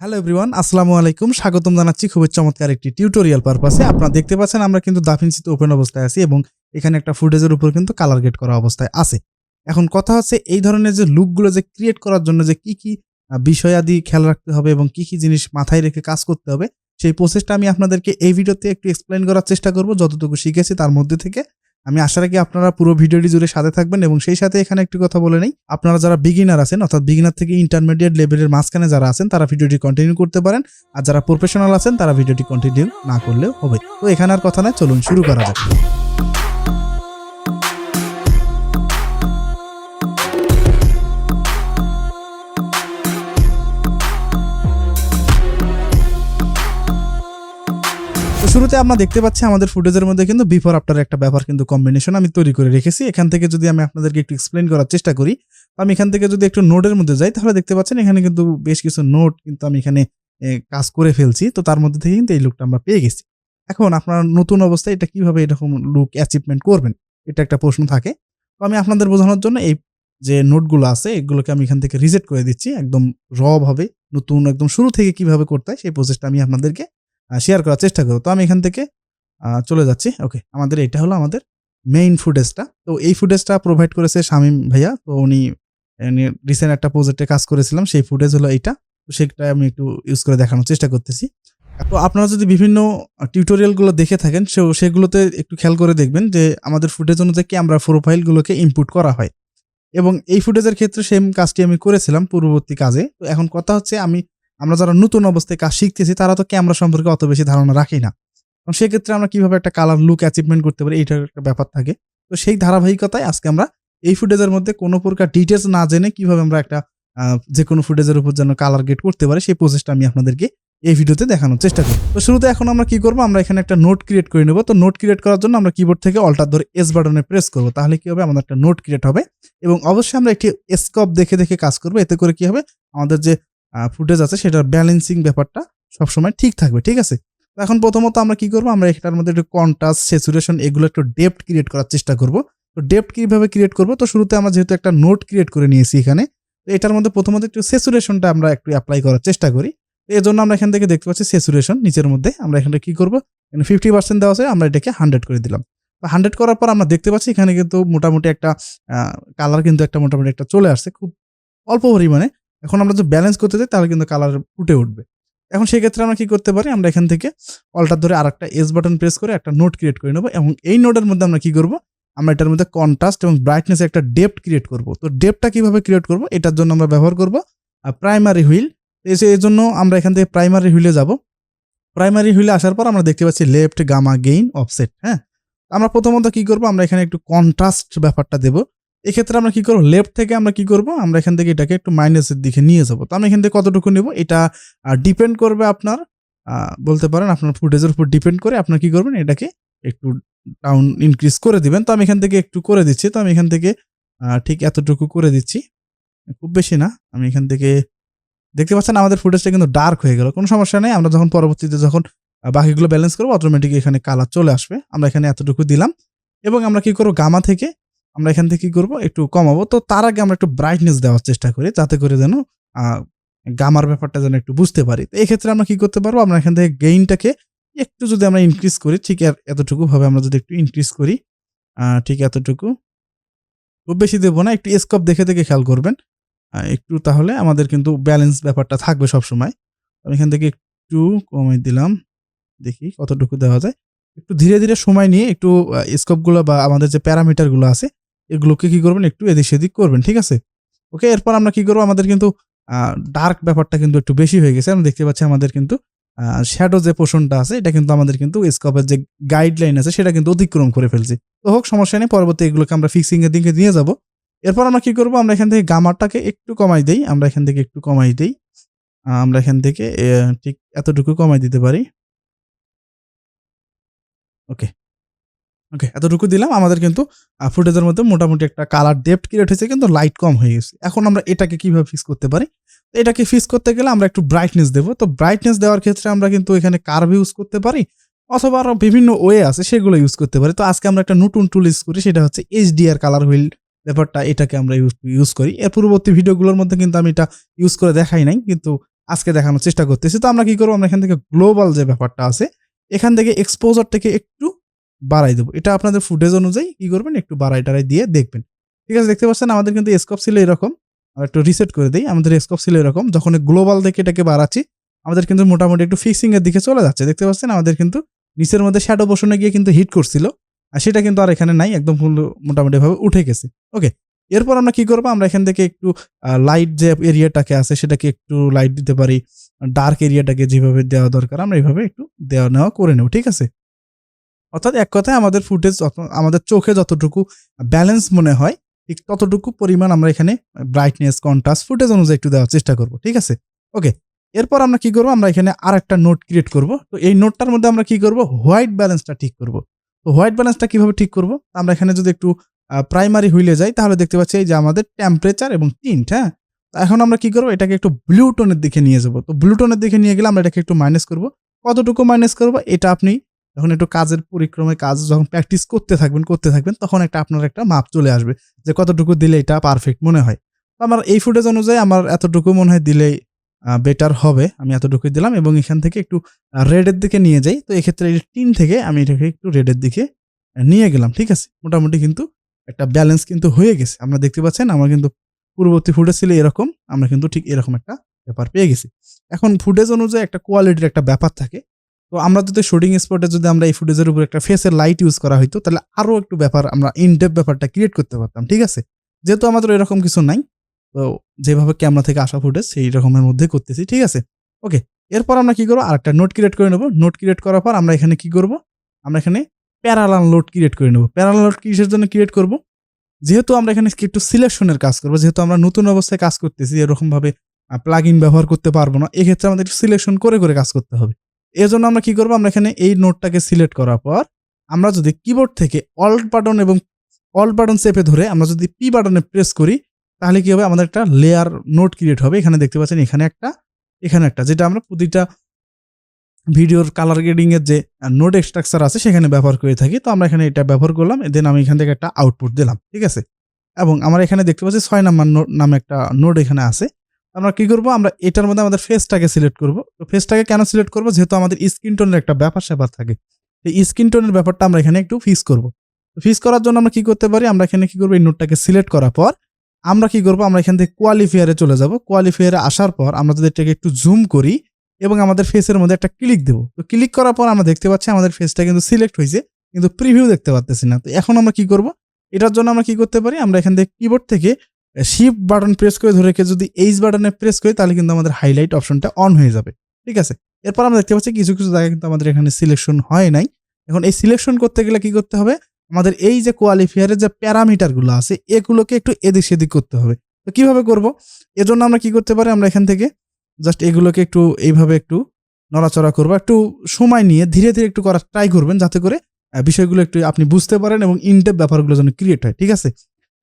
Hello everyone আসসালামু আলাইকুম। স্বাগতম জানাচ্ছি খুবই চমৎকার একটি টিউটোরিয়াল পারপাসে আপনারা দেখতে পাচ্ছেন আমরা কিন্তু দাফিনসিতে ওপেন অবস্থায় আছি এবং এখানে একটা ফুটেজের উপর কিন্তু কালার গেট করা অবস্থায় আছে। এখন কথা হচ্ছে এই ধরনের যে লুকগুলো যে ক্রিয়েট করার জন্য যে কি কি বিষয়াদি খেয়াল রাখতে হবে এবং কি কি জিনিস মাথায় রেখে কাজ করতে হবে, সেই প্রসেসটা আমি আপনাদেরকে এই ভিডিওতে একটু এক্সপ্লেন করার চেষ্টা করব। যতটুকু শিখেছি তার মধ্যে থেকে আমি আশা রাখি আপনারা পুরো ভিডিওটি জুড়ে সাথে থাকবেন এবং সেই সাথে এখানে একটি কথা বলে নেই। আপনারা যারা বিগিনার আছেন, অর্থাৎ বিগিনার থেকে ইন্টারমিডিয়েট লেভেলের মাঝখানে যারা আছেন, তারা ভিডিওটি কন্টিনিউ করতে পারেন। আর যারা প্রফেশনাল আছেন, তারা ভিডিওটি কন্টিনিউ না করলেও হবে। তো এখানে আর কথা নয় চলুন শুরু করা যাক। শুরুতে আমরা দেখতে পাচ্ছি আমাদের ফুটেজের মধ্যে কিন্তু বিফোর আফটার একটা ব্যাপার কিন্তু কম্বিনেশন আমি তৈরি করে রেখেছি। এখান থেকে যদি আমি আপনাদেরকে একটু এক্সপ্লেন করার চেষ্টা করি আমি এখান থেকে যদি একটু নোটের মধ্যে যাই, তাহলে দেখতে পাচ্ছেন এখানে কিন্তু বেশ কিছু নোট কিন্তু আমি এখানে কাজ করে ফেলছি। তো তার মধ্যে থেকে কিন্তু এই লুকটা আমরা পেয়ে গেছি। এখন আপনার নতুন অবস্থায় এটা কীভাবে এরকম লুক অ্যাচিভমেন্ট করবেন, এটা একটা প্রশ্ন থাকে। তো আমি আপনাদের বোঝানোর জন্য এই যে নোটগুলো আছে, এগুলোকে আমি এখান থেকে রিজেক্ট করে দিচ্ছি। একদম র ভাবে, নতুন, একদম শুরু থেকে কীভাবে করতে হয়, সেই প্রসেসটা আমি আপনাদেরকে শেয়ার করার চেষ্টা করব। তো আমি এখান থেকে চলে যাচ্ছি। ওকে আমাদের এটা হলো আমাদের মেইন ফুটেজটা তো এই ফুটেজটা প্রোভাইড করেছে শামীম ভাইয়া। তো উনি রিসেন্ট একটা প্রজেক্টে কাজ করেছিলাম। সেই ফুটেজ হলো এইটা। তো সেটা আমি একটু ইউজ করে দেখানোর চেষ্টা করতেছি। তো আপনারা যদি বিভিন্ন টিউটোরিয়ালগুলো দেখে থাকেন, সে, সেগুলোতে একটু খেয়াল করে দেখবেন যে আমাদের ফুটেজ অনুযায়ী ক্যামেরা প্রোফাইলগুলোকে ইনপুট করা হয়। এবং এই ফুটেজের ক্ষেত্রে সেম কাজটি আমি করেছিলাম পূর্ববর্তী কাজে। তো এখন কথা হচ্ছে আমি আমরা যারা নতুন অবস্থায় কাজ শিখতেছি, তারা তো ক্যামেরা সম্পর্কে অত বেশি ধারণা রাখি না। সেক্ষেত্রে আমরা কীভাবে একটা কালার লুক অ্যাচিভমেন্ট করতে পারি, এইটার একটা ব্যাপার থাকে। তো সেই ধারাবাহিকতায় আজকে আমরা এই ফুটেজের মধ্যে কোনো প্রকার ডিটেলস না জেনে কীভাবে আমরা একটা যে কোনো ফুটেজের উপর যেন কালার গেট করতে পারি, সেই প্রসেসটা আমি আপনাদেরকে এই ভিডিওতে দেখানোর চেষ্টা করি তো শুরুতে এখন আমরা কি করব, আমরা এখানে একটা নোট ক্রিয়েট করে নেব। তো নোট ক্রিয়েট করার জন্য আমরা কিবোর্ড থেকে অল্টার ধরে এস বাটনে প্রেস করব, তাহলে কি হবে? আমাদের একটা নোট ক্রিয়েট হবে। এবং অবশ্যই আমরা একটি স্কপ দেখে দেখে কাজ করব। এতে করে কি হবে? আমাদের যে ফুটেজ আছে, সেটার ব্যালেন্সিং ব্যাপারটা সবসময় ঠিক থাকবে, ঠিক আছে? এখন প্রথমত আমরা কি করব, আমরা এটার মধ্যে একটু কন্ট্রাস্ট স্যাচুরেশন এগুলো একটু ডেপথ ক্রিয়েট করার চেষ্টা করব। তো ডেপথ কীভাবে ক্রিয়েট করব, তো শুরুতে আমরা যেহেতু একটা নোট ক্রিয়েট করে নিয়েছি এখানে, তো এটার মধ্যে প্রথমত একটু স্যাচুরেশনটা আমরা একটু অ্যাপ্লাই করার চেষ্টা করি। এর জন্য আমরা এখান থেকে দেখতে পাচ্ছি স্যাচুরেশন নিচের মধ্যে আমরা এখানটা কী করব, এখানে ফিফটি পার্সেন্ট দেওয়া আছে, আমরা এটাকে হান্ড্রেড করে দিলাম। তো হান্ড্রেড করার পর আমরা দেখতে পাচ্ছি এখানে কিন্তু মোটামুটি একটা কালার কিন্তু একটা মোটামুটি একটা চলে আসছে, খুব অল্প পরিমাণে। এখন আমরা যদি ব্যালেন্স করতে যাই, তাহলে কিন্তু কালার উঠে উঠবে। এখন সেই ক্ষেত্রে আমরা কি করতে পারি? আমরা এখান থেকে অল্টার ধরে আরেকটা এস বাটন প্রেস করে একটা নোট ক্রিয়েট করে নেব এবং এই নোটের মধ্যে আমরা কি করব? আমরা এটার মধ্যে কন্ট্রাস্ট এবং ব্রাইটনেস একটা ডেপথ ক্রিয়েট করব। তো ডেপটা কীভাবে ক্রিয়েট করব? এটার জন্য আমরা ব্যবহার করব প্রাইমারি হুইল এসে এই জন্য আমরা এখান থেকে প্রাইমারি হুইলে যাব। প্রাইমারি হুইলে আসার পর আমরা দেখতে পাচ্ছি লেফট গামা গেইন অফসেট হ্যাঁ? আমরা প্রথমত কি করব? আমরা এখানে একটু কন্ট্রাস্ট ব্যাপারটা দেবো। এক্ষেত্রে আমরা কি করব? লেফট থেকে আমরা কি করব? আমরা এখান থেকে এটাকে একটু মাইনাসের দিকে নিয়ে যাব। তো আমি এখান থেকে কতটুকু নেব? এটা ডিপেন্ড করবে আপনার বলতে পারেন আপনার ফুটেজের উপর ডিপেন্ড করে আপনার কি করবেন? এটাকে একটু ডাউন ইনক্রিজ করে দিবেন। তো আমি এখান থেকে একটু করে দিচ্ছি। তো আমি এখান থেকে ঠিক এতটুকু করে দিচ্ছি। খুব বেশি না। আমি এখান থেকে, দেখতে পাচ্ছেন আমাদের ফুটেজটা কিন্তু ডার্ক হয়ে গেল। কোনো সমস্যা নেই। আমরা যখন পরবর্তীতে যখন বাকিগুলো ব্যালেন্স করব অটোমেটিক এখানে কালার চলে আসবে। আমরা এখানে এতটুকু দিলাম। এবং আমরা কি করব? গামা থেকে আমরা এখান থেকে কি করব? একটু কমাবো। তো তার আগে আমরা একটু ব্রাইটনেস দেওয়ার চেষ্টা করি, যাতে করে যেন গামার ব্যাপারটা যেন একটু বুঝতে পারি। তো এই ক্ষেত্রে আমরা কি করতে পারব? আমরা এখান থেকে গেইনটাকে একটু যদি আমরা ইনক্রিজ করি, ঠিক এতটুকু ভাবে আমরা যদি একটু ইনক্রিজ করি ঠিক এতটুকু। খুব বেশি দেবো না, একটু স্কোপ দেখে দেখে খেয়াল করবেন। একটু তাহলে আমাদের কিন্তু ব্যালেন্স ব্যাপারটা থাকবে সব সময় আমি এখান থেকে একটু কমাই দিলাম, দেখি কতটুকু দেওয়া যায়। একটু ধীরে ধীরে সময় নিয়ে একটু স্কোপগুলো বা আমাদের যে প্যারামিটারগুলো আছে এগুলোকে কি করবেন? একটু এদিক সেদিক করবেন, ঠিক আছে? ওকে, এরপর আমরা কি করব? আমাদের কিন্তু ডার্ক ব্যাপারটা কিন্তু একটু বেশি হয়ে গেছে। আমরা দেখতে পাচ্ছি আমাদের কিন্তু শ্যাডো যে পোষণটা আছে, এটা কিন্তু আমাদের কিন্তু স্কপের যে গাইডলাইন আছে, সেটা কিন্তু অতিক্রম করে ফেলছি। তো হোক, সমস্যা নেই, পরবর্তী এগুলোকে আমরা ফিক্সিংয়ের দিকে নিয়ে যাব। এরপর আমরা কি করব? আমরা এখান থেকে গামারটাকে একটু কমাই দিই। আমরা এখান থেকে একটু কমাই দিই। আমরা এখান থেকে ঠিক এতটুকু কমাই দিতে পারি। ওকে ওকে এতটুকু দিলাম। আমাদের কিন্তু ফুটেজের মধ্যে মোটামুটি একটা কালার ডেপথ ক্রিয়েট হয়েছে, কিন্তু লাইট কম হয়ে গেছে। এখন আমরা এটাকে কীভাবে ফিক্স করতে পারি? এটাকে ফিক্স করতে গেলে আমরা একটু ব্রাইটনেস দেবো। তো ব্রাইটনেস দেওয়ার ক্ষেত্রে আমরা কিন্তু এখানে কার্ভ ইউজ করতে পারি, অথবা আরও বিভিন্ন ওয়ে আছে সেগুলো ইউজ করতে পারি। তো আজকে আমরা একটা নতুন টুল ইউজ করি, সেটা হচ্ছে এইচডিআর কালার হুইল ব্যাপারটা এটাকে আমরা ইউজ করি। এর পূর্ববর্তী ভিডিওগুলোর মধ্যে কিন্তু আমি এটা ইউজ করে দেখাই নাই, কিন্তু আজকে দেখানোর চেষ্টা করতেছি। তো আমরা কি করব? আমরা এখান থেকে গ্লোবাল যে ব্যাপারটা আছে, এখান থেকে এক্সপোজার থেকে একটু বাড়াই দেবো। এটা আপনাদের ফুটেজ অনুযায়ী কি করবেন? একটু বাড়াই টাড়াই দিয়ে দেখবেন। ঠিক আছে, দেখতে পাচ্ছেন আমাদের কিন্তু স্কোপ ছিল এরকম। আমরা একটু রিসেট করে দিই, আমাদের স্কোপ ছিল এরকম। যখন গ্লোবাল থেকে এটাকে বাড়াচ্ছি, আমাদের কিন্তু মোটামুটি একটু ফিক্সিংয়ের দিকে চলে যাচ্ছে। দেখতে পাচ্ছেন আমাদের কিন্তু নিচের মধ্যে শ্যাডো বসনে গিয়ে কিন্তু হিট করছিল। আর সেটা কিন্তু আর এখানে নাই, একদম ফুল মোটামুটি ভাবে উঠে গেছে। ওকে এরপর আমরা কি করব? আমরা এখান থেকে একটু লাইট যে এরিয়াটাকে আছে, সেটাকে একটু লাইট দিতে পারি। ডার্ক এরিয়াটাকে যেভাবে দেওয়া দরকার, আমরা এইভাবে একটু দেওয়া নেওয়া করে নেব। ঠিক আছে? অর্থাৎ এক কথায় আমাদের ফুটেজ আমাদের চোখে যতটুকু ব্যালেন্স মনে হয়, ঠিক ততটুকু পরিমাণ আমরা এখানে ব্রাইটনেস কন্ট্রাস্ট ফুটেজ অনুযায়ী একটু দেওয়ার চেষ্টা করব, ঠিক আছে? ওকে এরপর আমরা কি করব? আমরা এখানে আর একটা নোট ক্রিয়েট করব। তো এই নোটটার মধ্যে আমরা কি করব? হোয়াইট ব্যালেন্সটা ঠিক করব। তো হোয়াইট ব্যালেন্সটা কীভাবে ঠিক করব? আমরা এখানে যদি একটু প্রাইমারি হুইলে যাই, তাহলে দেখতে পাচ্ছি এই যে আমাদের টেম্পারেচার এবং টিন্ট হ্যাঁ? এখন আমরা কি করব? এটাকে একটু ব্লু টোনের দিকে নিয়ে যাব। তো ব্লু টোনের দিকে নিয়ে গেলে আমরা এটাকে একটু মাইনাস করব। কতটুকু মাইনাস করব? এটা আপনি যখন একটু কাজের পরিক্রমে কাজ যখন প্র্যাকটিস করতে থাকবেন করতে থাকবেন, তখন একটা আপনার একটা মাপ চলে আসবে যে কতটুকু দিলে এটা পারফেক্ট মনে হয়। তো আমার এই ফুটেজ অনুযায়ী আমার এতটুকু মনে হয় দিলেই বেটার হবে। আমি এতটুকুই দিলাম এবং এখান থেকে একটু রেডের দিকে নিয়ে যাই। তো এক্ষেত্রে টিন থেকে আমি এটাকে একটু রেডের দিকে নিয়ে গেলাম, ঠিক আছে? মোটামুটি কিন্তু একটা ব্যালেন্স কিন্তু হয়ে গেছে। আমরা দেখতে পাচ্ছেন আমার কিন্তু পূর্ববর্তী ফুটেজ ছিল এরকম, আমরা কিন্তু ঠিক এরকম একটা ব্যাপার পেয়ে গেছি। এখন ফুটেজ অনুযায়ী একটা কোয়ালিটির একটা ব্যাপার থাকে। তো আমরা যদি শুটিং স্পটে যদি আমরা এই ফুটেজের উপর একটা ফেসের লাইট ইউজ করা হইতো, তাহলে আরও একটু ব্যাপার আমরা ইনডেপ ব্যাপারটা ক্রিয়েট করতে পারতাম, ঠিক আছে? যেহেতু আমাদের এরকম কিছু নাই, তো যেভাবে ক্যামেরা থেকে আসা ফুটেজ সেই রকমের মধ্যে করতেছি, ঠিক আছে? ওকে এরপর আমরা কি করব? আরেকটা নোট ক্রিয়েট করে নেব। নোট ক্রিয়েট করার পর আমরা এখানে কি করব? আমরা এখানে প্যারালাল লোড ক্রিয়েট করে নেব। প্যারালাল লোড কিসের জন্য ক্রিয়েট করব? যেহেতু আমরা এখানে একটু সিলেকশনের কাজ করব, যেহেতু আমরা নতুন অবস্থায় কাজ করতেছি, এরকমভাবে প্লাগ ইন ব্যবহার করতে পারব না, এক্ষেত্রে আমাদের একটু সিলেকশন করে করে কাজ করতে হবে। এর জন্য আমরা কি করব? আমরা এখানে এই নোটটাকে সিলেক্ট করার পর আমরা যদি কিবোর্ড থেকে অল্ট বাটন এবং অল বাটন চেপে ধরে আমরা যদি পি বাটনে প্রেস করি, তাহলে কি হবে? আমাদের একটা লেয়ার নোট ক্রিয়েট হবে। এখানে দেখতে পাচ্ছেন এখানে একটা এখানে একটা, যেটা আমরা প্রতিটা ভিডিওর কালার গ্রেডিং এর যে নোট স্ট্রাকচার আছে, সেখানে ব্যবহার করে থাকি। তো আমরা এখানে এটা ব্যবহার করলাম দেন আমি এখান থেকে একটা আউটপুট দিলাম, ঠিক আছে? এবং আমরা এখানে দেখতে পাচ্ছি ছয় নাম্বার নোট নামে একটা নোট এখানে আছে। আমরা কি করব? আমরা এটার মধ্যে আমাদের ফেসটাকে সিলেক্ট করব। তো ফেসটাকে কেন সিলেক্ট করব? যেহেতু আমাদের স্কিন টোনের একটা ব্যাপার স্যাপার থাকে। এই স্কিন টোনের ব্যাপারটা আমরা এখানে একটু ফিক্স করব। তো ফিক্স করার জন্য আমরা কি করতে পারি? আমরা এখানে কি করব? এই নোটটাকে সিলেক্ট করার পর আমরা কি করব? আমরা এখান থেকে কোয়ালিফায়ারে চলে যাব। কোয়ালিফায়ারে আসার পর আমরা যদি এটাকে একটু জুম করি এবং আমাদের ফেসের মধ্যে একটা ক্লিক দেবো। তো ক্লিক করার পর আমরা দেখতে পাচ্ছি আমাদের ফেসটা কিন্তু সিলেক্ট হয়েছে, কিন্তু প্রিভিউ দেখতে পাচ্তেছি না। তো এখন আমরা কি করব? এটার জন্য আমরা কি করতে পারি? আমরা এখান থেকে কিবোর্ড থেকে শিফট বাটন প্রেস করে ধরে রেখে যদি এইচ বাটনে প্রেস করি, তাহলে কিন্তু আমাদের হাইলাইট অপশনটা অন হয়ে যাবে। ঠিক আছে? এরপর আমরা দেখতে পাচ্ছি কিছু কিছু জায়গায় কিন্তু আমাদের এখানে সিলেকশন হয় নাই। এখন এই সিলেকশন করতে গেলে কি করতে হবে? আমাদের এই যে কোয়ালিফায়ারের যে প্যারামিটারগুলো আছে, এগুলোকে একটু এদিক সেদিক করতে হবে। তো কীভাবে করব? এজন্য আমরা কি করতে পারি? আমরা এখান থেকে জাস্ট এগুলোকে একটু এইভাবে একটু নড়াচড়া করব, একটু সময় নিয়ে ধীরে ধীরে একটু করার ট্রাই করবেন, যাতে করে বিষয়গুলো একটু আপনি বুঝতে পারেন এবং ইনটেপ ব্যাপারগুলো যেন ক্রিয়েট হয়। ঠিক আছে?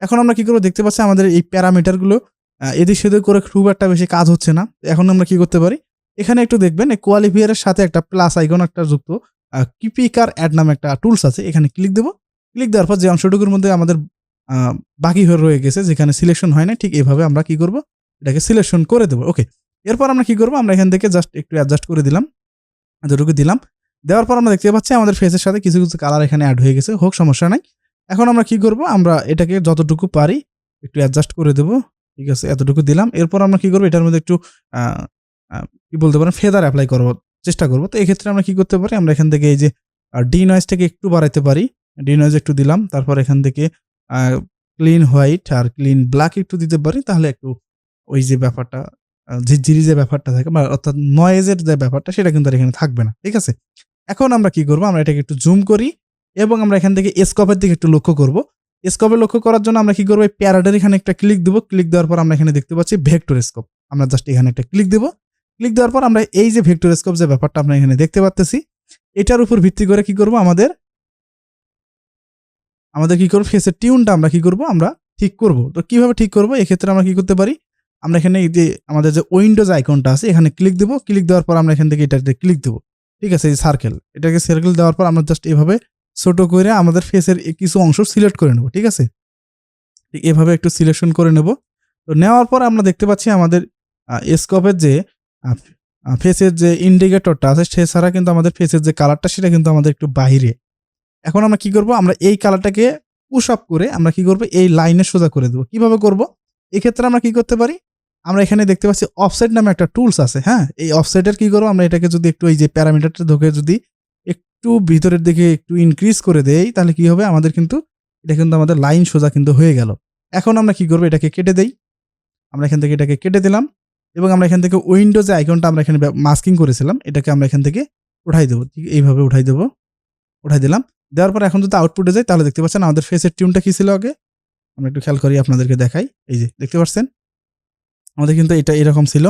এখন আমরা কি করব? দেখতে পাচ্ছি আমাদের এই প্যারামিটারগুলো এদিক সেদিক করে খুব একটা বেশি কাজ হচ্ছে না। এখন আমরা কি করতে পারি? এখানে একটু দেখবেন কোয়ালিফায়ারের সাথে একটা প্লাস আইকন একটা যুক্ত কিপিকার অ্যাড নামে একটা টুলস আছে। এখানে ক্লিক দেবো। ক্লিক দেওয়ার পর যে অংশটুকুর মধ্যে আমাদের বাকি হয়ে রয়ে গেছে, যেখানে সিলেকশন হয় না ঠিক এভাবে আমরা কি করব? এটাকে সিলেকশন করে দেবো। ওকে এরপর আমরা কি করব? আমরা এখান থেকে জাস্ট একটু অ্যাডজাস্ট করে দিলাম। এতটুকু দিলাম। দেওয়ার পর আমরা দেখতে পাচ্ছি আমাদের ফেসের সাথে কিছু কিছু কালার এখানে অ্যাড হয়ে গেছে। হোক, সমস্যা নাই। এখন আমরা কি করব? আমরা এটাকে যতটুকু পারি একটু অ্যাডজাস্ট করে দেবো। ঠিক আছে, এতটুকু দিলাম। এরপর আমরা কি করব? এটার মধ্যে একটু কি বলতে পারেন ফেদার অ্যাপ্লাই করব, চেষ্টা করব। তো এক্ষেত্রে আমরা কি করতে পারি? আমরা এখান থেকে এই যে ডি নয়েজটাকে একটু বাড়াইতে পারি। ডি নয়েজ একটু দিলাম, তারপর এখান থেকে ক্লিন হোয়াইট আর ক্লিন ব্ল্যাক একটু দিতে পারি। তাহলে একটু ওই যে ব্যাপারটা ঝিরঝিরি যে ব্যাপারটা থাকে, বা অর্থাৎ নয়েজের যে ব্যাপারটা, সেটা কিন্তু আর এখানে থাকবে না। ঠিক আছে? এখন আমরা কি করব? আমরা এটাকে একটু জুম করি। এবং আমরা এখান থেকে স্কপের দিকে একটু লক্ষ্য করব। স্কপে লক্ষ্য করার জন্য আমরা কি করব? এই প্যারাডের এখানে একটা ক্লিক দেবো। ক্লিক দেওয়ার পর আমরা এখানে দেখতে পাচ্ছি ভেক্টর স্কোপ আমরা জাস্ট এখানে একটা ক্লিক দেবো। ক্লিক দেওয়ার পর আমরা এই যে ভেক্টর স্কোপ যে ব্যাপারটা আমরা এখানে দেখতে পাচ্ছি এটার উপর ভিত্তি করে কি করব? আমাদের আমাদের কি করব? ফেসের টিউনটা আমরা কি করব? আমরা ঠিক করব। তো কীভাবে ঠিক করব? এক্ষেত্রে আমরা কি করতে পারি? আমরা এখানে যে আমাদের যে উইন্ডোজ আইকনটা আছে, এখানে ক্লিক দেবো। ক্লিক দেওয়ার পর আমরা এখান থেকে এটাতে ক্লিক দেবো। ঠিক আছে, এই সার্কেল এটাকে সার্কেল দেওয়ার পর আমরা জাস্ট এভাবে ছোট করে আমাদের ফেসের কিছু অংশ সিলেক্ট করে নেব, ঠিক আছে? ঠিক এভাবে একটু সিলেকশন করে নেব। তো নেওয়ার পর আমরা দেখতে পাচ্ছি আমাদের স্কোপের যে ফেসের যে ইন্ডিকেটরটা আছে, সে ছাড়া কিন্তু আমাদের ফেসের যে কালারটা সেটা কিন্তু আমাদের একটু বাইরে এখন আমরা কি করব? আমরা এই কালারটাকে পুশ আপ করে আমরা কি করব? এই লাইনে সোজা করে দেবো। কীভাবে করব? এক্ষেত্রে আমরা কি করতে পারি? আমরা এখানে দেখতে পাচ্ছি অফসেট নামে একটা টুলস আছে হ্যাঁ? এই অফসেটের কি করব? আমরা এটাকে যদি একটু এই যে প্যারামিটারটা ঢোকে যদি একটু ভিতরের দিকে একটু ইনক্রিজ করে দেই, তাহলে কি হবে? আমাদের কিন্তু, এটা কিন্তু আমাদের লাইন সোজা কিন্তু হয়ে গেল। এখন আমরা কি করব? এটাকে কেটে দেই। আমরা এখান থেকে এটাকে কেটে দিলাম এবং আমরা এখান থেকে উইন্ডো যে আইকনটা আমরা এখানে মাস্কিং করেছিলাম, এটাকে আমরা এখান থেকে উঠাই দেবো। ঠিক এইভাবে উঠাই দেবো, উঠাই দিলাম। দেওয়ার পর এখন যদি আউটপুটে যাই, তাহলে দেখতে পাচ্ছেন আমাদের ফেসের টিউনটা কি ছিল আগে? আমরা একটু খেয়াল করি আপনাদেরকে দেখাই। এই যে, দেখতে পাচ্ছেন? আমাদের কিন্তু এটা এরকম ছিল।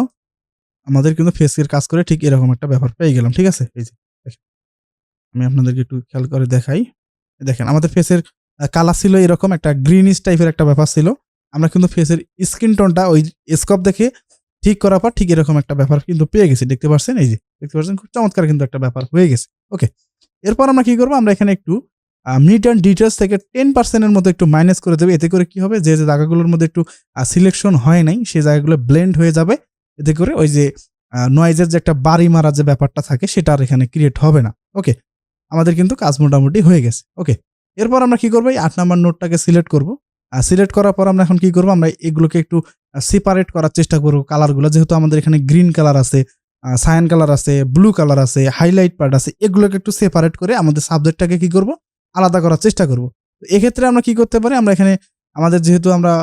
আমাদের কিন্তু ফেসের কাজ করে ঠিক এরকম একটা ব্যাপার পেয়ে গেলাম। ঠিক আছে? এই যে। আমি আপনাদেরকে একটু খেয়াল করে দেখাই। দেখেন, আমাদের ফেসের কালার ছিল এরকম একটা গ্রিনিশ টাইপের একটা ব্যাপার ছিল। আমরা কিন্তু ফেসের স্কিন টোনটা ওই স্কোপ দেখে ঠিক করার পর ঠিক এরকম একটা ব্যাপার কিন্তু পেয়ে গেছি। দেখতে পাচ্ছেন এই যে, দেখতে পাচ্ছেন খুব চমৎকার কিন্তু একটা ব্যাপার হয়ে গেছে। ওকে এরপর আমরা কি করব? আমরা এখানে একটু মিড অ্যান্ড ডিটেলস থেকে টেন পার্সেন্টের মতো একটু মাইনাস করে দেবে। এতে করে কি হবে? যে যে জায়গাগুলোর মধ্যে একটু সিলেকশন হয় নাই সেই জায়গাগুলো ব্লেন্ড হয়ে যাবে। এতে করে ওই যে নয়েজের যে একটা বাড়ি মারা যে ব্যাপারটা থাকে, সেটা আর এখানে ক্রিয়েট হবে না। ওকে আমাদের কিন্তু কাজ মোটামুটি হয়ে গেছে। ওকে এরপর আমরা কি করব? এই আট নাম্বার নোটটাকে সিলেক্ট করব। সিলেক্ট করার পর আমরা এখন কি করব? আমরা এগুলোকে একটু সেপারেট করার চেষ্টা করব কালারগুলো যেহেতু আমাদের এখানে গ্রিন কালার আছে সায়ান কালার আছে ব্লু কালার আছে হাইলাইট পার্ট আছে, এগুলোকে একটু সেপারেট করে আমাদের সাবজেক্টটাকে কি করব? আলাদা করার চেষ্টা করব। এক্ষেত্রে আমরা কি করতে পারি? আমরা এখানে আমাদের যেহেতু আমরা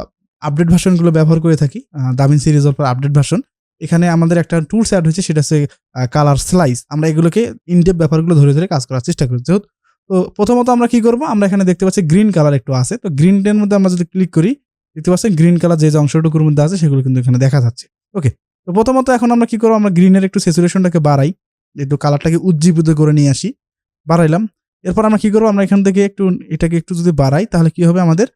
আপডেট ভার্সনগুলো ব্যবহার করে থাকি দামিন সিরিজের পর আপডেট ভার্সন এখানে আমাদের একটা টুলস অ্যাড হয়েছে, সেটা হচ্ছে কালার স্লাইস আমরা এগুলোকে ইনডেপ ব্যাপারগুলো ধরে ধরে কাজ করার চেষ্টা করি। যেহেতু, তো প্রথমত আমরা কি করব? আমরা এখানে দেখতে পাচ্ছি গ্রিন কালার একটু আছে। তো গ্রিনটার মধ্যে আমরা যদি ক্লিক করি, দেখতে পাচ্ছেন গ্রিন কালার যে যে অংশটুকুর মধ্যে আছে, সেগুলো কিন্তু এখানে দেখা যাচ্ছে। ওকে তো প্রথমত এখন আমরা কি করব? আমরা গ্রিনের একটু স্যাচুরেশনটাকে বাড়াই। একটু কালারটাকে উজ্জীবিত করে নিয়ে আসি। বাড়াইলাম। এরপর আমরা কি করব? আমরা এখান থেকে একটু, এটাকে একটু যদি বাড়াই, তাহলে কি হবে? আমাদের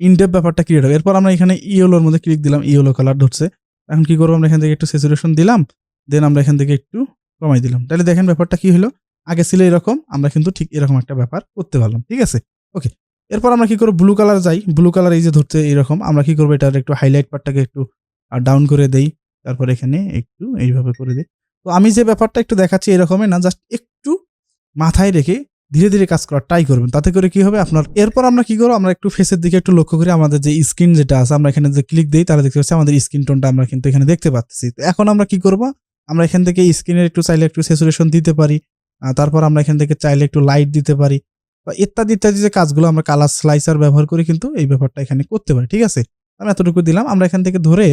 ইনডেপ ব্যাপারটা ক্রিয়েট হবে। এরপর আমরা এখানে ইয়েলোর মধ্যে ক্লিক দিলাম ইয়েলো কালার ধরছে। এখন কি করব? আমরা এখান থেকে একটু স্যাচুরেশন দিলাম দেন আমরা এখান থেকে একটু কমাই দিলাম। তাহলে দেখেন ব্যাপারটা কি হলো? আগে ছিল এরকম, আমরা কিন্তু ঠিক এরকম একটা ব্যাপার করতে পারলাম, ঠিক আছে? ওকে এরপর আমরা কি করব? ব্লু কালার যাই ব্লু কালার এই যে ধরছে এরকম, আমরা কি করব? এটার একটু হাইলাইট পার্টটাকে একটু ডাউন করে দেই, তারপর এখানে একটু এইভাবে করে দিই। তো আমি যে ব্যাপারটা একটু দেখাচ্ছি এরকমই না জাস্ট একটু মাথায় রেখে ধীরে ধীরে কাজ করার ট্রাই করবেন। তাতে করে কি হবে? আপনার এরপর আমরা কি করব? আমরা একটু ফেসের দিকে একটু লক্ষ্য করি। আমাদের যে স্কিন যেটা আছে, আমরা এখানে যে ক্লিক দিই তাহলে দেখতে পাচ্ছি আমাদের স্কিন টোনটা আমরা কিন্তু এখানে দেখতে পাচ্ছি। এখন আমরা কি করব? আমরা এখান থেকে স্কিনের একটু চাইলে একটু স্যাচুরেশন দিতে পারি। তারপর আমরা এখান থেকে চাইলে একটু লাইট দিতে পারি। বা ইত্যাদি ইত্যাদি যে কাজগুলো আমরা কালার স্লাইসার ব্যবহার করে কিন্তু এই ব্যাপারটা এখানে করতে পারি, ঠিক আছে? আমি এতটুকু দিলাম। আমরা এখান থেকে ধরে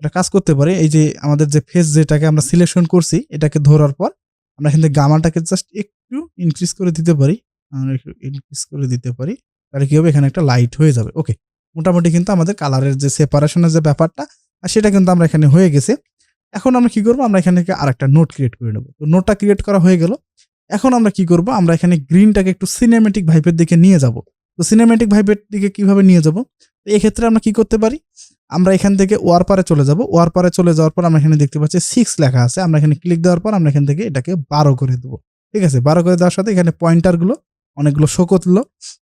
একটা কাজ করতে পারি। এই যে আমাদের যে ফেস যেটাকে আমরা সিলেকশন করছি, এটাকে ধরার পর আমরা এখান থেকে গামাটাকে জাস্ট একটু ইনক্রিজ করে দিতে পারি। আমরা একটু ইনক্রিজ করে দিতে পারি। তাহলে কি হবে? এখানে একটা লাইট হয়ে যাবে। ওকে মোটামুটি কিন্তু আমাদের কালারের যে সেপারেশনের যে ব্যাপারটা, আর সেটা কিন্তু আমরা এখানে হয়ে গেছে। এখন আমরা কি করব? আমরা এখানে থেকে আরেকটা নোট ক্রিয়েট করে নেব। তো নোটটা ক্রিয়েট করা হয়ে গেল। এখন আমরা কি করব? আমরা এখানে গ্রিনটাকে একটু সিনেমেটিক ভাইপের দিকে নিয়ে যাব। তো সিনেমেটিক ভাইপের দিকে কীভাবে নিয়ে যাব? তো এক্ষেত্রে আমরা কি করতে পারি? আমরা এখান থেকে ওয়ার পারে চলে যাব। ওয়ার পারে চলে যাওয়ার পর আমরা এখানে দেখতে পাচ্ছি সিক্স লেখা আছে। আমরা এখানে ক্লিক দেওয়ার পর আমরা এখান থেকে এটাকে বারো করে দেবো। ঠিক আছে? বারো করে দেওয়ার সাথে এখানে পয়েন্টারগুলো অনেকগুলো শো করল।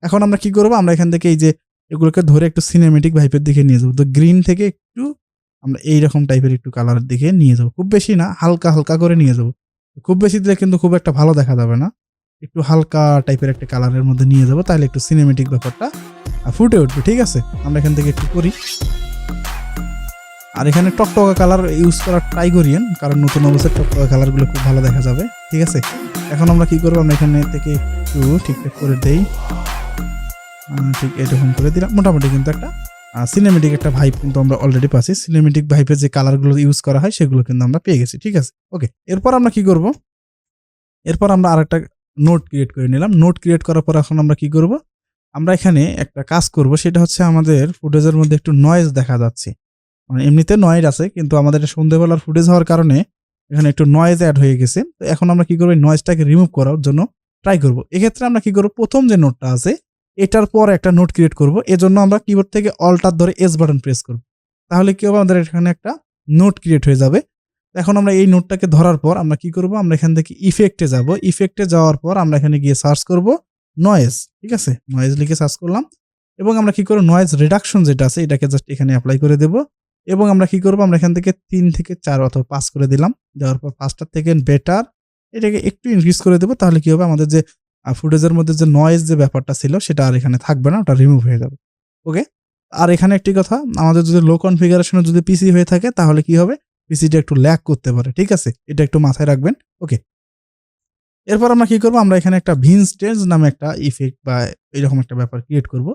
এখন আমরা কি করব? আমরা এখান থেকে এই যে এগুলোকে ধরে একটু সিনেমেটিক ভাইপের দিকে নিয়ে যাব। তো গ্রিন থেকে একটু আমরা এইরকম টাইপের একটু কালারের দিকে নিয়ে যাব। খুব বেশি না, হালকা হালকা করে নিয়ে যাব। খুব বেশি দিলে কিন্তু খুব একটা ভালো দেখা যাবে না। একটু হালকা টাইপের একটা কালারের মধ্যে নিয়ে যাব, তাহলে একটু সিনেমেটিক ব্যাপারটা ফুটে উঠবে, ঠিক আছে? আমরা এখান থেকে একটু করি। আর এখানে টকটকা কালার ইউজ করার ট্রাই করিয়েন, কারণ নতুন অবস্থায় টকটকা কালারগুলো খুব ভালো দেখা যাবে, ঠিক আছে? এখন আমরা কি করব? আমরা এখানে থেকে একটু ঠিকঠাক করে দেই। ঠিক এরকম করে দিলাম। মোটামুটি কিন্তু একটা সিনেমেটিক একটা ভাইব কিন্তু আমরা অলরেডি পাচ্ছি। সিনেমেটিক ভাইবের যে কালারগুলো ইউজ করা হয়, সেগুলো কিন্তু আমরা পেয়ে গেছি, ঠিক আছে? ওকে এরপর আমরা কি করব? এরপর আমরা আরেকটা নোট ক্রিয়েট করে নিলাম। নোট ক্রিয়েট করার পর এখন আমরা কি করব? আমরা এখানে একটা কাজ করব, সেটা হচ্ছে আমাদের ফুটেজের মধ্যে একটু নয়েজ দেখা যাচ্ছে। মানে এমনিতে নয়েজ আছে, কিন্তু আমাদের সন্ধ্যেবেলার ফুটেজ হওয়ার কারণে এখানে একটু নয়েজ অ্যাড হয়ে গেছে। তো এখন আমরা কি করব নয়েজটাকে রিমুভ করার জন্য ট্রাই করব। এক্ষেত্রে আমরা কি করব, প্রথম যে নোটটা আছে, এটার পর একটা নোট ক্রিয়েট করব। এজন্য আমরা কিবোর্ড থেকে অল্টার ধরে এস বাটন প্রেস করব। তাহলে কি হবে, আমাদের এখানে একটা নোট ক্রিয়েট হয়ে যাবে। এখন আমরা এই নোটটাকে ধরার পর আমরা কি করব, আমরা এখান থেকে ইফেক্টে যাব। ইফেক্টে যাওয়ার পর আমরা এখানে গিয়ে সার্চ করব নয়েজ ঠিক আছে? নয়েজ লিখে সার্চ করলাম। এবং আমরা কি করব নয়েজ রিডাকশন যেটা আছে, এটাকে জাস্ট এখানে অ্যাপ্লাই করে দেব। এবং আমরা কি করব? আমরা এখান থেকে তিন থেকে চার অথবা পাঁচ করে দিলাম। দেওয়ার পর পাঁচটার থেকে বেটার এটাকে একটু ইনক্রিজ করে দেবো, তাহলে কি হবে? আমাদের যে ফুটেজের মধ্যে যে নয়েজ যে ব্যাপারটা ছিল, সেটা আর এখানে থাকবে না, ওটা রিমুভ হয়ে যাবে। ওকে আর এখানে একটি কথা, আমাদের যদি লো কনফিগারেশনে যদি পিসি হয়ে থাকে, তাহলে কি হবে? পিসিটা একটু ল্যাক করতে পারে, ঠিক আছে? এটা একটু মাথায় রাখবেন। ওকে এরপর আমরা কি করব? আমরা এখানে একটা ভিন স্টেজ নামে একটা ইফেক্ট বা এরকম একটা ব্যাপার ক্রিয়েট করব।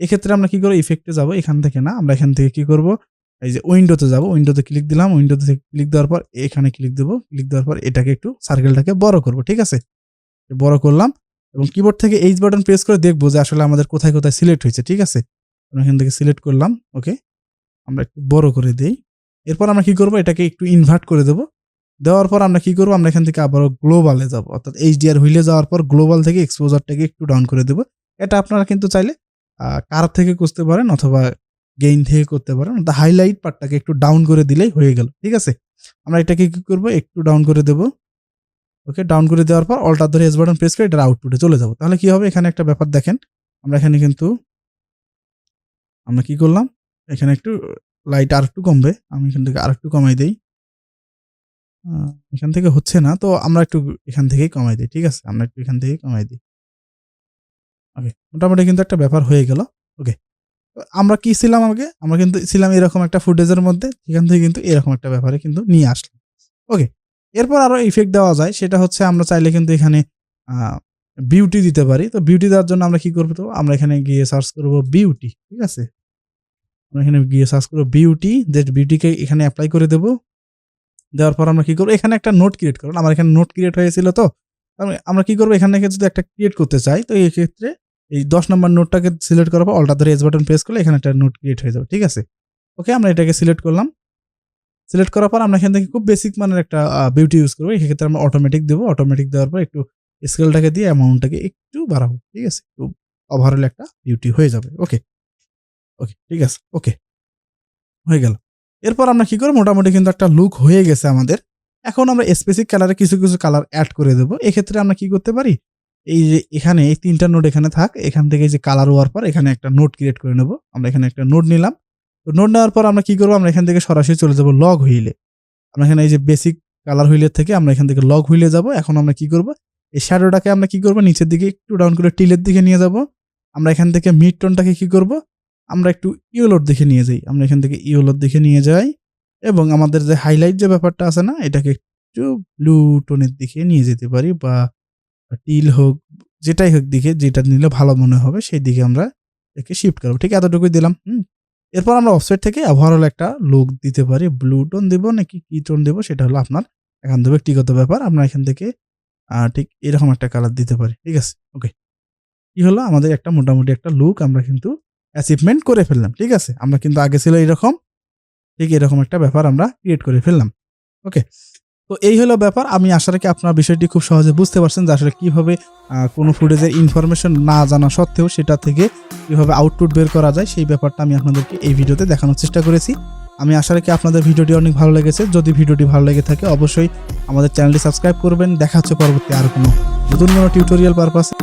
এক্ষেত্রে আমরা কি করব? ইফেক্টে যাব এখান থেকে না। আমরা এখান থেকে কি করব? এই যে উইন্ডোতে যাব উইন্ডোতে ক্লিক দিলাম উইন্ডোতে ক্লিক দেওয়ার পর এখানে ক্লিক দেবো ক্লিক দেওয়ার পর এটাকে একটু সার্কেলটাকে বড় করব, ঠিক আছে? বড় করলাম এবং কিবোর্ড থেকে এইচ বাটন প্রেস করে দেখব যে আসলে আমাদের কোথায় কোথায় সিলেক্ট হয়েছে, ঠিক আছে? আমরা এখান থেকে সিলেক্ট করলাম ওকে আমরা একটু বড় করে দেই, এরপর আমরা কি করব? এটাকে একটু ইনভার্ট করে দেবো, দেওয়ার পর আমরা কি করব? আমরা এখান থেকে আবারও গ্লোবালে যাব, অর্থাৎ এইচডিআর হুইলে যাওয়ার পর গ্লোবাল থেকে এক্সপোজারটাকে একটু ডাউন করে দেবো, এটা আপনারা কিন্তু চাইলে কার থেকে করতে পারেন অথবা গেইন থেকে করতে পারেন। হাইলাইট পার্টটাকে একটু ডাউন করে দিলেই হয়ে গেল। ঠিক আছে? আমরা এটাকে কি করব? একটু ডাউন করে দেবো। ওকে ডাউন করে দেওয়ার পর অল্টার ধরে এস বাটন প্রেস করে এটার আউটপুটে চলে যাব। তাহলে কি হবে? এখানে একটা ব্যাপার দেখেন। আমরা এখানে কিন্তু আমরা কি করলাম? এখানে একটু লাইট আর একটু কমবে। আমি এখান থেকে আর একটু কমাই দেই। এখান থেকে হচ্ছে না। তো আমরা একটু এখান থেকেই কমাই দিই। ঠিক আছে? আমরা একটু এখান থেকেই কমাই দিই। ওকে, মোটামুটি কিন্তু একটা ব্যাপার হয়ে গেল। ওকে আমরা কি ছিলাম আগে? আমরা কিন্তু ছিলাম এরকম একটা ফুটেজের মধ্যে সেখান থেকে কিন্তু এরকম একটা ব্যাপারে কিন্তু নিয়ে আসলাম। ওকে এরপর আরও ইফেক্ট দেওয়া যায়, সেটা হচ্ছে আমরা চাইলে কিন্তু এখানে বিউটি দিতে পারি। তো বিউটি দেওয়ার জন্য আমরা কি করব তো? আমরা এখানে গিয়ে সার্চ করব বিউটি ঠিক আছে? আমরা এখানে গিয়ে সার্চ করব বিউটি যে বিউটিকে এখানে অ্যাপ্লাই করে দেবো। দেওয়ার পর আমরা কি করব? এখানে একটা নোট ক্রিয়েট করব আমার এখানে নোট ক্রিয়েট হয়েছিল তো। আমরা কি করব? এখানে যদি একটা ক্রিয়েট করতে চাই, তো এই ক্ষেত্রে এই দশ নম্বর নোটটাকে সিলেক্ট করার পর অল্টা ধরে এস বাটন প্রেস করলে এখানে একটা নোট ক্রিয়েট হয়ে যাবে, ঠিক আছে? ওকে আমরা এটাকে সিলেক্ট করলাম। সিলেক্ট করার পর আমরা এখান থেকে খুব বেসিক মানের একটা বিউটি ইউজ করব। এক্ষেত্রে আমরা অটোমেটিক দেবো। অটোমেটিক দেওয়ার পর একটু স্কেলটাকে দিয়ে অ্যামাউন্টটাকে একটু বাড়াবো, ঠিক আছে? একটু ওভারঅল একটা বিউটি হয়ে যাবে। ওকে ওকে ঠিক আছে? ওকে হয়ে গেল। এরপর আমরা কি করব? মোটামুটি কিন্তু একটা লুক হয়ে গেছে আমাদের। এখন আমরা স্পেসিক কালারে কিছু কিছু কালার অ্যাড করে দেবো। এক্ষেত্রে আমরা কি করতে পারি? এই যে এখানে, এই তিনটা নোট এখানে থাক, এখান থেকে যে কালার হওয়ার পর এখানে একটা নোট ক্রিয়েট করে নেব। আমরা এখানে একটা নোট নিলাম। তো নোট নেওয়ার পর আমরা কি করব? আমরা এখান থেকে সরাসরি চলে যাব লগ হুইলে আমরা এখানে এই যে বেসিক কালার হুইলের থেকে আমরা এখান থেকে লগ হুইলে যাব। এখন আমরা কি করব? এই শ্যাডোটাকে আমরা কি করব? নিচের দিকে একটু ডাউন করে টিলের দিকে নিয়ে যাব। আমরা এখান থেকে মিড টোনটাকে কি করব? আমরা একটু ইয়েলোর দিকে নিয়ে যাই। আমরা এখান থেকে ইয়েলোর দিকে নিয়ে যাই এবং আমাদের যে হাইলাইট যে ব্যাপারটা আছে না, এটাকে একটু ব্লু টোনের দিকে নিয়ে যেতে পারি বা টিল হোক, যেটাই হোক দিকে যেটা নিলে ভালো মনে হবে, সেই দিকে আমরা একে শিফট করব। ঠিক এতটুকুই দিলাম, হুম? এরপর আমরা অফসাইড থেকে ওভারঅল একটা লুক দিতে পারি। ব্লু টোন দেবো নাকি কি টোন দেবো সেটা হলো আপনার একান্ত ব্যক্তিগত ব্যাপার। আমরা এখান থেকে ঠিক এরকম একটা কালার দিতে পারি, ঠিক আছে? ওকে কি হলো? আমাদের একটা মোটামুটি একটা লুক আমরা কিন্তু অ্যাচিভমেন্ট করে ফেললাম, ঠিক আছে? আমরা কিন্তু আগে ছিল এরকম, ঠিক এরকম একটা ব্যাপার আমরা ক্রিয়েট করে ফেললাম ওকে তো এই হলো ব্যাপার। আমি আশা রাখি আপনার বিষয়টি খুব সহজে বুঝতে পারছেন যে আসলে কীভাবে কোনো ফুটেজের ইনফরমেশন না জানা সত্ত্বেও সেটা থেকে কীভাবে আউটপুট বের করা যায় সেই ব্যাপারটা আমি আপনাদেরকে এই ভিডিওতে দেখানোর চেষ্টা করেছি। আমি আশা রাখি আপনাদের ভিডিওটি অনেক ভালো লেগেছে। যদি ভিডিওটি ভালো লেগে থাকে অবশ্যই আমাদের চ্যানেলটি সাবস্ক্রাইব করবেন। দেখা হচ্ছে পরবর্তী আর কোনো নতুন কোনো টিউটোরিয়াল পারপাসে